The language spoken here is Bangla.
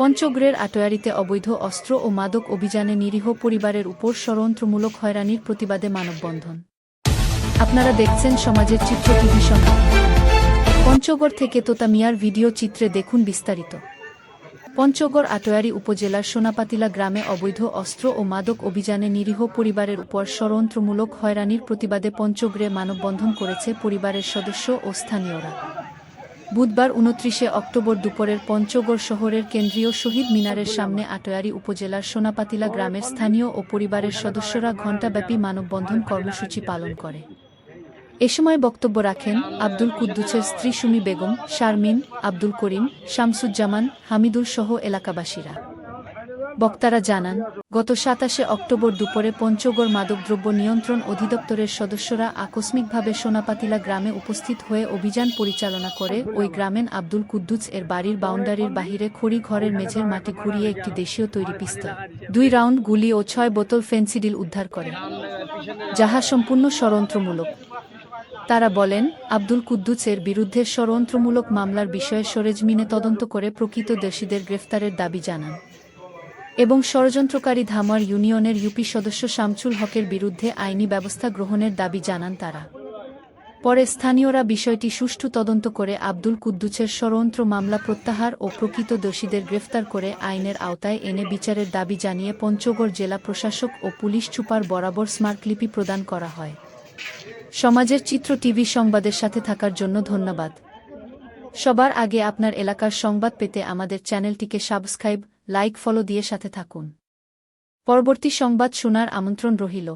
পঞ্চগ্রের আটোয়ারিতে অবৈধ অস্ত্র ও মাদক অভিযানে নিরীহ পরিবারের উপর ষড়যন্ত্রমূলক হয়রানির প্রতিবাদে মানববন্ধন। আপনারা দেখছেন সমাজের চিত্র টিভি পঞ্চগড় থেকে তোতা মিয়ার ভিডিও চিত্রে দেখুন বিস্তারিত। পঞ্চগড় আটোয়ারি উপজেলার সোনাপাতিলা গ্রামে অবৈধ অস্ত্র ও মাদক অভিযানে নিরীহ পরিবারের উপর ষড়যন্ত্রমূলক হয়রানির প্রতিবাদে পঞ্চগ্রে মানববন্ধন করেছে পরিবারের সদস্য ও স্থানীয়রা। বুধবার উনত্রিশে অক্টোবর দুপুরের পঞ্চগড় শহরের কেন্দ্রীয় শহীদ মিনারের সামনে আটোয়ারি উপজেলার সোনাপাতিলা গ্রামের স্থানীয় ও পরিবারের সদস্যরা ঘণ্টাব্যাপী মানববন্ধন কর্মসূচি পালন করে। এ সময় বক্তব্য রাখেন আব্দুল কুদ্দুছের স্ত্রী সুমি বেগম, শারমিন, আব্দুল করিম, শামসুজ্জামান, হামিদুল সহ এলাকাবাসীরা। বক্তারা জানান, গত সাতাশে অক্টোবর দুপুরে পঞ্চগড় মাদকদ্রব্য নিয়ন্ত্রণ অধিদপ্তরের সদস্যরা আকস্মিকভাবে সোনাপাতিলা গ্রামে উপস্থিত হয়ে অভিযান পরিচালনা করে ওই গ্রামেন আব্দুল কুদ্দুস এর বাড়ির বাউন্ডারির বাহিরে খড়ি ঘরের মেঝের মাটি ঘুরিয়ে একটি দেশীয় তৈরি পিস্তল, দুই রাউন্ড গুলি ও ছয় বোতল ফেন্সিডিল উদ্ধার করে, যাহা সম্পূর্ণ ষড়যন্ত্রমূলক। তারা বলেন, আব্দুল কুদ্দুসের বিরুদ্ধে ষড়যন্ত্রমূলক মামলার বিষয়ে সরেজমিনে তদন্ত করে প্রকৃত দোষীদের গ্রেফতারের দাবি জানান। এবং ষড়যন্ত্রকারী ধামার ইউনিয়নের ইউপি সদস্য শামছুল হকের বিরুদ্ধে আইনি ব্যবস্থা গ্রহণের দাবি জানান তারা। পরে স্থানীয়রা বিষয়টি সুষ্ঠু তদন্ত করে আব্দুল কুদ্দুছের ষড়যন্ত্র মামলা প্রত্যাহার ও প্রকৃত দোষীদের গ্রেফতার করে আইনের আওতায় এনে বিচারের দাবি জানিয়ে পঞ্চগড় জেলা প্রশাসক ও পুলিশ সুপার বরাবর স্মারকলিপি প্রদান করা হয়। সমাজের চিত্র টিভি সংবাদের সাথে থাকার জন্য ধন্যবাদ। সবার আগে আপনার এলাকার সংবাদ পেতে আমাদের চ্যানেলটিকে সাবস্ক্রাইব লাইক ফলো দিয়ে সাথে থাকুন। পরবর্তী সংবাদ শোনার আমন্ত্রণ রহিল।